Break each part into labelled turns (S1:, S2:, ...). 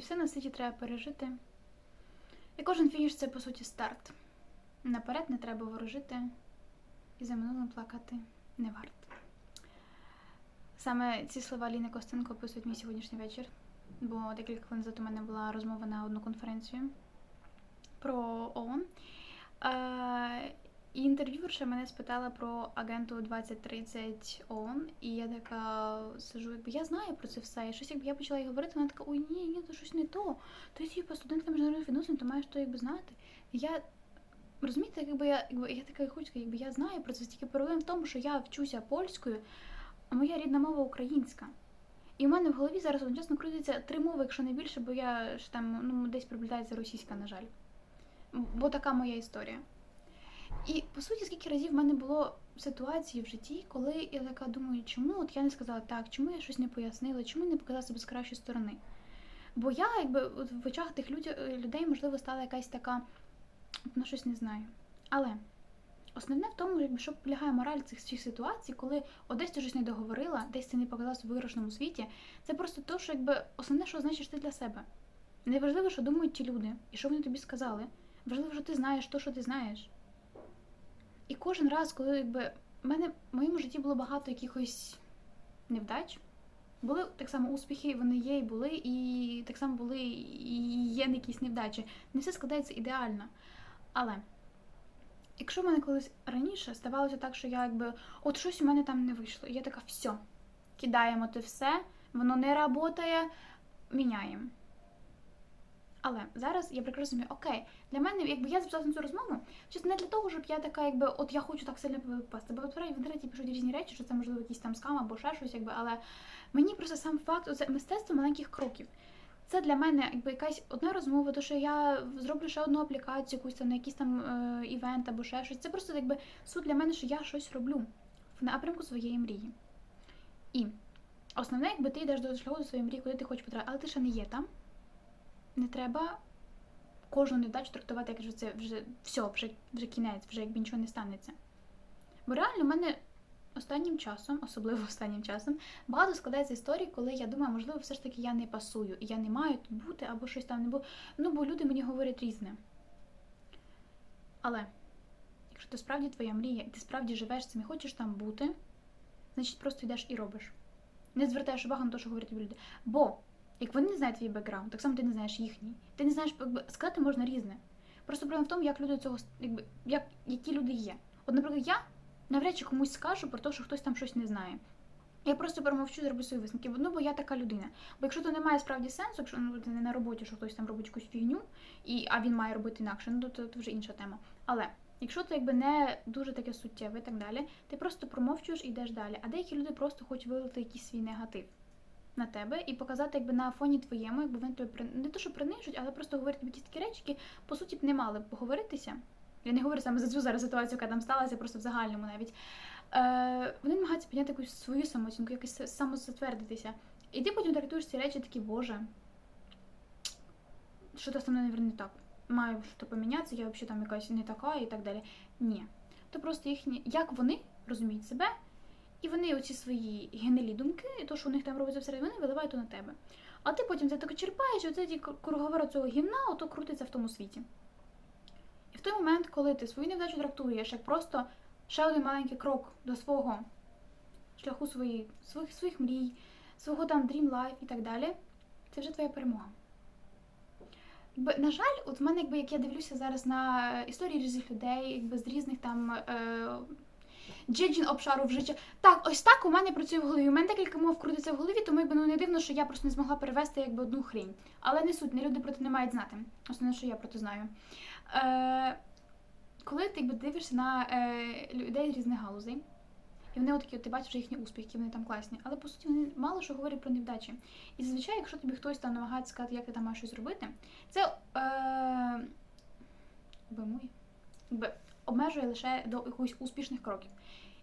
S1: І все на світі треба пережити. І кожен фініш це по суті старт. Наперед не треба ворожити, і за минулим плакати не варто. Саме ці слова Ліни Костенко описують мій сьогоднішній вечір, бо декілька хвилин назад у мене була розмова на одну конференцію про ООН. І інтерв'юерша мене спитала про агенту 2030 ООН, і я така сижу, якби я знаю про це все. І щось якби я почала їй говорити, вона така, ой, ні, ні, то щось не то. То є типу, студентка міжнародних відносин, то маєш то якби знати. І я розумієте, якби я якби я така хочу, якби я знаю про це, тільки проблема в тому, що я вчуся польською, а моя рідна мова українська. І в мене в голові зараз одночасно крутиться три мови, якщо не більше, бо я ж там ну, десь приближається російська, на жаль. Бо така моя історія. І по суті, скільки разів в мене було ситуації в житті, коли я така думаю, чому от я не сказала так, чому я щось не пояснила, чому не показала себе з кращої сторони. Бо я, якби от в очах тих людь- людей, можливо, стала якась така, ну щось не знаю. Але основне в тому, якби що полягає мораль цих всіх ситуацій, коли от десь ти щось не договорила, десь ти не показала в виграшному світі, це просто то, що якби основне, що значиш ти для себе. Неважливо, що думають ті люди, і що вони тобі сказали. Важливо, що ти знаєш то, що ти знаєш. І кожен раз, коли якби в мене в моєму житті було багато якихось невдач, були так само успіхи, вони є і були, і так само були і є якісь невдачі. Не все складається ідеально. Але якщо в мене колись раніше ставалося так, що я якби от щось у мене там не вийшло, і я така, все, кидаємо те все, воно не працює, міняємо. Але зараз я прекрасно розумію, окей, для мене, якби я записала на цю розмову, чисто не для того, щоб я така, якби от я хочу так сильно попасти. Бо в інтернеті пишуть різні речі, що це можливо якийсь там скам або ще щось, якби, але мені просто сам факт, оце мистецтво маленьких кроків. Це для мене якби якась одна розмова, то що я зроблю ще одну аплікацію, якусь там на якийсь там е, івент або ще щось. Це просто якби суть для мене, що я щось роблю в напрямку своєї мрії. І основне, якби ти йдеш до шляху до своєї мрії, куди ти хочеш потрапити, але ти ще не є там. Не треба кожну невдачу трактувати, як що це вже все, вже, вже кінець, вже якби нічого не станеться. Бо реально в мене останнім часом, особливо останнім часом, багато складається історій, коли я думаю, можливо, все ж таки я не пасую, і я не маю тут бути, або щось там не було. Ну, бо люди мені говорять різне. Але якщо це справді твоя мрія, і ти справді живеш цим і хочеш там бути, значить просто йдеш і робиш. Не звертаєш увагу на те, що говорять люди. Бо як вони не знають твій бекграунд, так само ти не знаєш їхній. Ти не знаєш, якби сказати можна різне. Просто проблема в тому, як люди цього якби як які люди є. От, наприклад, я навряд чи комусь скажу про те, що хтось там щось не знає. Я просто промовчу, зроблю свої висновки. Ну, бо я така людина. Бо якщо то немає справді сенсу, якщо ну, не на роботі, що хтось там робить якусь фігню, і, а він має робити інакше, ну то, то, вже інша тема. Але якщо це якби не дуже таке суттєве і так далі, ти просто промовчуєш і йдеш далі. А деякі люди просто хочуть вилити якийсь свій негатив на тебе і показати, якби на фоні твоєму, якби вони тебе не то, що принижуть, але просто говорять тобі якісь такі речі, які по суті б не мали б поговоритися. Я не говорю саме за цю зараз ситуацію, яка там сталася, просто в загальному навіть. Е, Вони намагаються підняти якусь свою самооцінку, якось самозатвердитися. І ти потім трактуєш ці речі такі, боже, що то со мною не так. Маю щось помінятися, я взагалі там якась не така і так далі. Ні. То просто їхні, як вони розуміють себе, і вони оці свої генелі думки, і то, що у них там робиться всередині, вони виливають на тебе. А ти потім це так черпаєш, і оце ті круговора цього гімна, ото крутиться в тому світі. І в той момент, коли ти свою невдачу трактуєш як просто ще один маленький крок до свого шляху своїх, своїх, своїх мрій, свого там dream life і так далі, це вже твоя перемога. На жаль, от в мене, якби як я дивлюся зараз на історії різних людей, якби з різних там. Е, джеджін обшару в. Так, ось так у мене працює в голові. У мене декілька мов крутиться в голові, тому якби ну не дивно, що я просто не змогла перевести якби одну хрінь. Але не суть, не люди про це не мають знати. Основне, що я про це знаю. Е, Коли ти якби дивишся на е, людей з різних галузей, і вони отакі, от, ти бачиш їхні успіхи, вони там класні, але по суті вони мало що говорять про невдачі. І зазвичай, якщо тобі хтось там намагається сказати, як ти там маєш щось зробити, це е, якби обмежує лише до якихось успішних кроків.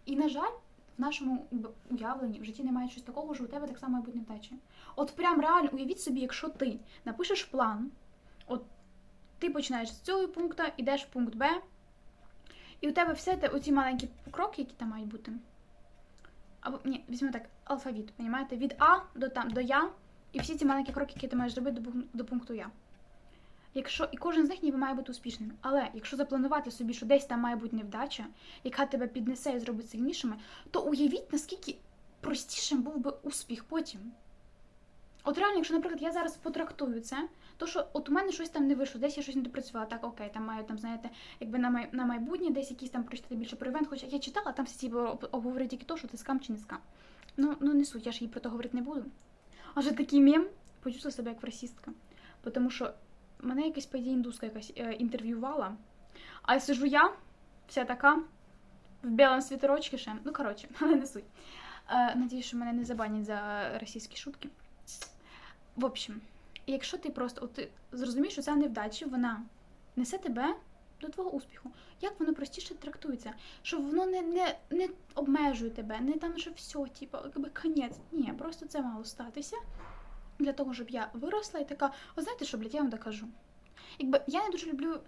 S1: І, на жаль, в нашому уявленні в житті немає щось такого, що у тебе так само має бути невдачі. От прям реально уявіть собі, якщо ти напишеш план, от ти починаєш з цього пункту, йдеш в пункт Б, і у тебе все те, оці маленькі кроки, які там мають бути. Або ні, візьмемо так, алфавіт, розумієте? Від А до там до Я, І всі ці маленькі кроки, які ти маєш зробити до пункту Я. Якщо і кожен з них ніби має бути успішним. Але якщо запланувати собі, що десь там має бути невдача, яка тебе піднесе і зробить сильнішими, то уявіть, наскільки простішим був би успіх потім. От реально, якщо, наприклад, я зараз потрактую це, то що от у мене щось там не вийшло, десь я щось не допрацювала, так окей, там маю там, знаєте, якби на май, на майбутнє десь якісь там прочитати більше про івент, хоча я читала, там всі об- обговорюють тільки то, що це скам чи не скам. Ну, ну не суть, я ж їй про то говорити не буду. А такий мем, почувствувала себе як расистка. Тому що мене якась по ідеї індуска якась е, інтерв'ювала, а сижу я, вся така, в білому світерочці ще. Ну, коротше, але не суть. Е, надіюсь, що мене не забанять за російські шутки. В общем, якщо ти просто от ти зрозумієш, що ця невдача, вона несе тебе до твого успіху. Як воно простіше трактується? Що воно не, не, не обмежує тебе, не там, що все, типу, якби конець. Ні, просто це мало статися для того, щоб я виросла і така, о, знаєте що, блядь, я вам докажу. Якби я не дуже люблю,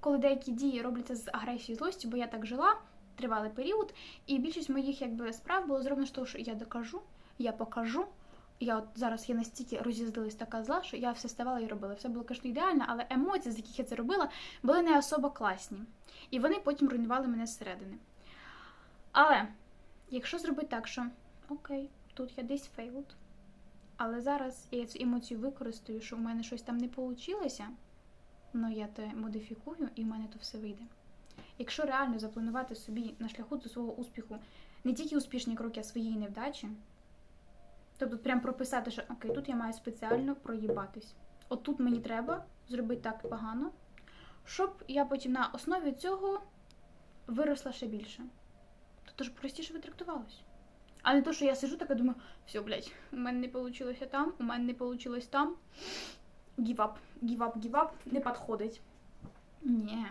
S1: коли деякі дії робляться з агресією злостю, бо я так жила тривалий період, і більшість моїх якби справ було зроблено з того, що я докажу, я покажу. Я от зараз я настільки роз'їздилась така зла, що я все ставала і робила. Все було, звісно, ідеально, але емоції, з яких я це робила, були не особо класні. І вони потім руйнували мене зсередини. Але якщо зробити так, що окей, тут я десь фейлд, але зараз я цю емоцію використаю, що в мене щось там не вийшло, ну я те модифікую і в мене то все вийде. Якщо реально запланувати собі на шляху до свого успіху не тільки успішні кроки, а своєї невдачі, тобто прям прописати, що окей, тут я маю спеціально проїбатись. От тут мені треба зробити так погано, щоб я потім на основі цього виросла ще більше. Тобто ж простіше витрактувалось. А не то, що я сижу така думаю, все, блядь, у мене не вийшло там, у мене не вийшло там. Up, give up, не підходить. Ні.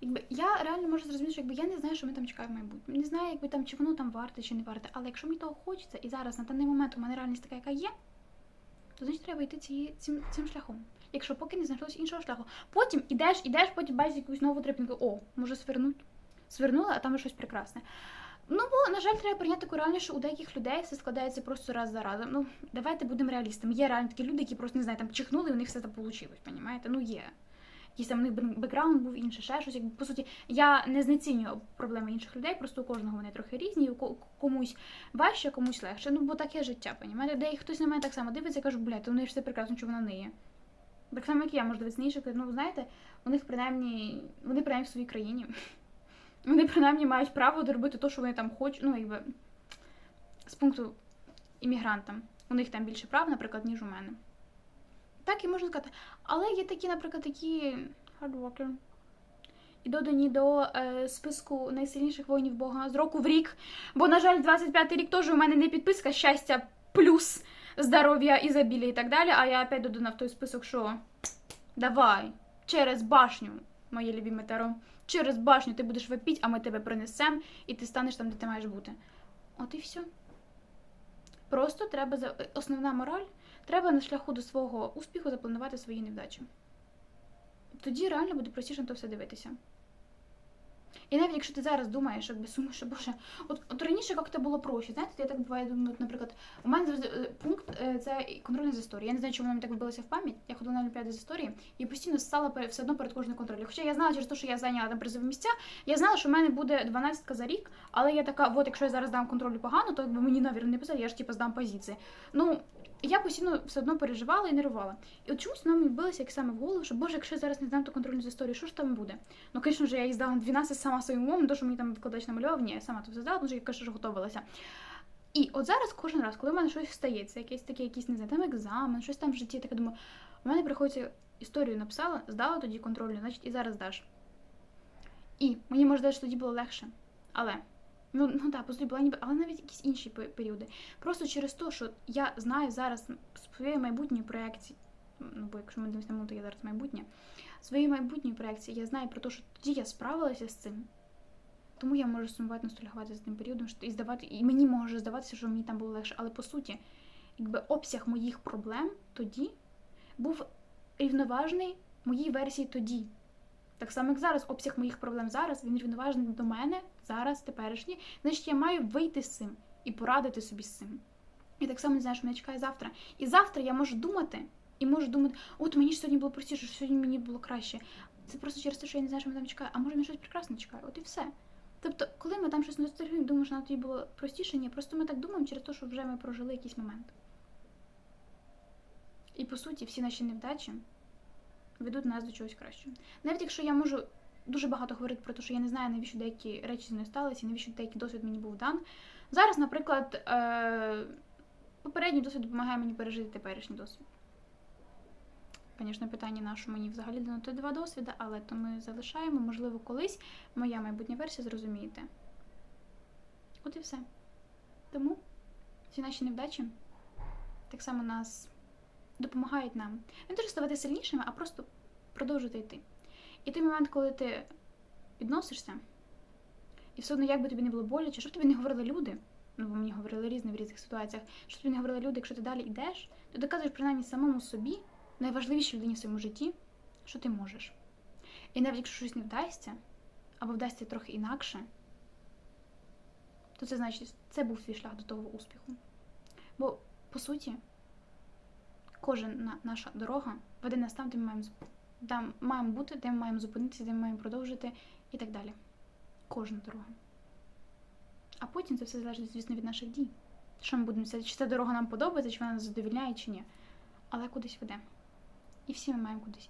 S1: Якби я реально можу зрозуміти, що якби я не знаю, що мене там чекає в майбутньому. Не знаю, якби там чи воно там варте, чи не варте. Але якщо мені того хочеться, і зараз на даний момент у мене реальність така, яка є, то значить треба йти ці, цим, цим шляхом. Якщо поки не знайшлося іншого шляху. Потім ідеш, ідеш, потім бачиш якусь нову трипінку. О, може свернути. Свернула, а там щось прекрасне. Ну, бо, на жаль, треба прийняти реальність, що у деяких людей все складається просто раз за разом. Ну, давайте будемо реалістами. Є реально такі люди, які просто не знаю, там чихнули, і у них все там вийшло, понімаєте? Ну є. Якийсь там у них бекграунд був інший, ще щось. Якби, по суті, я не знецінюю проблеми інших людей, просто у кожного вони трохи різні, у комусь важче, комусь легше. Ну, бо таке життя, понімаєте? Де хтось на мене так само дивиться і каже, блядь, у них ж все прекрасно, що вона не є. Так само, як я, можу дивитися на інших, ну, знаєте, у них принаймні, вони принаймні в своїй країні. Вони принаймні мають право доробити те, що вони там хочуть, ну, якби з пункту іммігрантам. У них там більше прав, наприклад, ніж у мене. Так і можна сказати. Але є такі, наприклад, такі hardworker. І додані до е, списку найсильніших воїнів Бога з року в рік. Бо, на жаль, 25-й рік теж у мене не підписка щастя плюс здоров'я, ізобілля і так далі. А я опять додана в той список, що давай, через башню, моє любіме таро, через башню ти будеш випіть, а ми тебе принесемо, і ти станеш там, де ти маєш бути. От і все. Просто треба за основна мораль. Треба на шляху до свого успіху запланувати свої невдачі. Тоді реально буде простіше на то все дивитися. І навіть якщо ти зараз думаєш, якби суму, що боже, от, от раніше як-то було проще. Знаєте, я так буває думаю, от, наприклад, у мене завжди е, пункт е, це контрольний з історії. Я не знаю, чому мені так вбилося в пам'ять. Я ходила на олімпіади з історії і постійно стала все одно перед кожним контролем. Хоча я знала через те, що я зайняла там призові місця, я знала, що в мене буде 12 за рік, але я така, от якщо я зараз дам контролю погано, то якби мені навірно не писати, я ж типу здам позиції. Ну. Я постійно все одно переживала і нервувала. І от чомусь воно мені вбилося як саме в голову, що боже, якщо я зараз не здам ту контрольну з історії, що ж там буде? Ну, звісно ж, я її здала на 12 сама своїм умом, то, що мені там викладач намалював, ні, я сама то все здала, тому що я кажу, готувалася. І от зараз кожен раз, коли в мене щось стається, якийсь такий, якийсь, не знаю, там екзамен, щось там в житті, таке думаю, у мене приходиться історію написала, здала тоді контрольну, значить і зараз даш. І мені може даже тоді було легше. Але. Ну, ну так, по суті, була ніби, але навіть якісь інші періоди. Просто через те, що я знаю зараз своєї майбутньої проєкції, ну бо якщо ми дивимося на то я зараз майбутнє, своєї майбутньої проєкції я знаю про те, що тоді я справилася з цим. Тому я можу сумувати, ностальгувати за тим періодом що- і здавати, і мені може здаватися, що мені там було легше. Але по суті, якби обсяг моїх проблем тоді був рівноважний моїй версії тоді. Так само, як зараз, обсяг моїх проблем зараз, він рівноважний до мене зараз, теперішній. Значить, я маю вийти з цим і порадити собі з цим. І так само не знаю, що мене чекає завтра. І завтра я можу думати, і можу думати, от мені ж сьогодні було простіше, що сьогодні мені було краще. Це просто через те, що я не знаю, що мене там чекає, а може мене щось прекрасне чекає. От і все. Тобто, коли ми там щось ностальгуємо, думаємо, що нам тоді було простіше, ні, просто ми так думаємо через те, що вже ми прожили якийсь момент. І по суті, всі наші невдачі ведуть нас до чогось кращого. Навіть якщо я можу дуже багато говорити про те, що я не знаю, навіщо деякі речі зі мною сталися, і навіщо деякий досвід мені був дан. Зараз, наприклад, е- попередній досвід допомагає мені пережити теперішній досвід. Звісно, питання на що мені взагалі дано то два досвіди, але то ми залишаємо, можливо, колись моя майбутня версія зрозумієте. От і все. Тому ці наші невдачі так само нас допомагають нам не дуже ставати сильнішими, а просто продовжувати йти. І той момент, коли ти підносишся, і все одно, як би тобі не було боляче, що тобі не говорили люди, ну бо мені говорили різне в різних ситуаціях, що тобі не говорили люди, якщо ти далі йдеш, то доказуєш принаймні самому собі, найважливішій людині в своєму житті, що ти можеш. І навіть якщо щось не вдасться, або вдасться трохи інакше, то це значить, це був твій шлях до того успіху. Бо, по суті, кожна наша дорога веде нас там, де ми маємо, там маємо бути, де ми маємо зупинитися, де ми маємо продовжити і так далі. Кожна дорога. А потім це все залежить, звісно, від наших дій. Що ми будемо це, чи ця дорога нам подобається, чи вона нас задовільняє, чи ні. Але кудись веде. І всі ми маємо кудись